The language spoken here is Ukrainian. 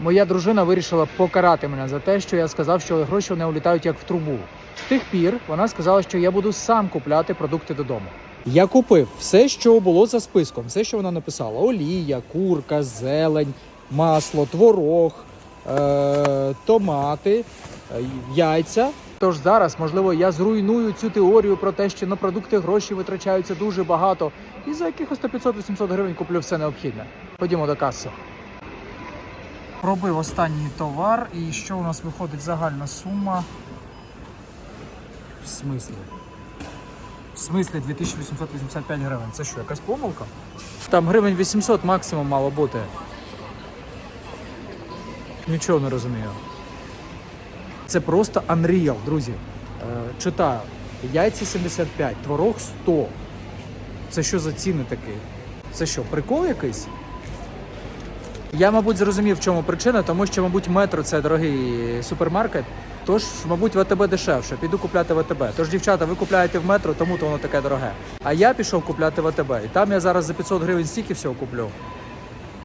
Моя дружина вирішила покарати мене за те, що я сказав, що гроші не улітають як в трубу. З тих пір вона сказала, що я буду сам купляти продукти додому. Я купив все, що було за списком, все, що вона написала: олія, курка, зелень, масло, творог, е- томати, е, яйця. Тож зараз, можливо, я зруйную цю теорію про те, що на продукти гроші витрачаються дуже багато, і за якихось 500-800 гривень куплю все необхідне. Ходімо до каси. Пробив останній товар, і що у нас виходить загальна сума? В смислі? В смислі 2885 гривень. Це що, якась помилка? Там гривень 800 максимум мало бути. Нічого не розумію. Це просто unreal, друзі. Е, читаю. Яйця 75, творог 100. Це що за ціни такі? Це що, прикол якийсь? Я, мабуть, зрозумів, в чому причина, тому що, мабуть, метро це дорогий супермаркет. Тож, мабуть, ВТБ дешевше. Піду купляти ВТБ. Тож, дівчата, ви купляєте в метро, тому то воно таке дороге. А я пішов купляти ВТБ. І там я зараз за 500 гривень стільки всього куплю.